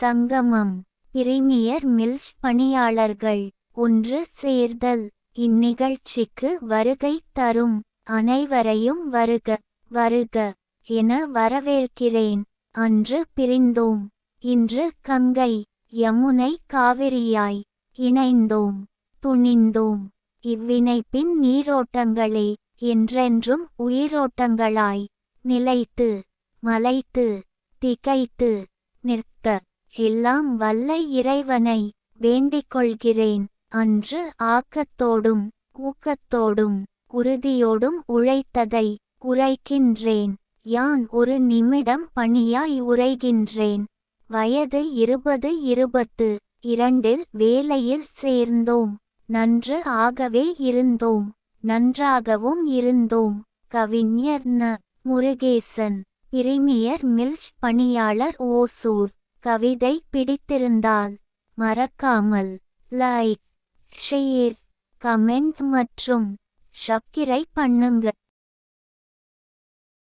சங்கமம். Premier mills பணியாளர்கள். ஒன்று சேர்தல். இந்நிகழ்ச்சிக்கு வருகை தரும். அனைவரையும் வருக வருக என வரவேற்கிறேன். அன்று பிரிந்தோம். இன்று கங்கை யமுனை காவிரியாய் இணைந்தோம். துணிந்தோம். இவ்வினைப்பின் நீரோட்டங்களே என்றென்றும் உயிரோட்டங்களாய் நிலைத்து மலைத்து திகைத்து நிற்க எல்லாம் வல்ல இறைவனை வேண்டிக் கொள்கிறேன் அன்று ஆக்கத்தோடும் ஊக்கத்தோடும் உறுதியோடும் உழைத்ததை உரைக்கின்றேன் யான் ஒரு நிமிடம் பணியாய் உரைகின்றேன். வயது இருபது இருபத்து இரண்டில் வேலையில் சேர்ந்தோம். நன்று ஆகவே இருந்தோம். நன்றாகவும் இருந்தோம். கவிஞர் ந. முருகேசன் பிரிமியர் மில்ஸ் பணியாளர் ஓசூர். கவிதை பிடித்திருந்தால் மறக்காமல் லைக் ஷேர் கமெண்ட் மற்றும் சப்ஸ்கிரைப் பண்ணுங்க.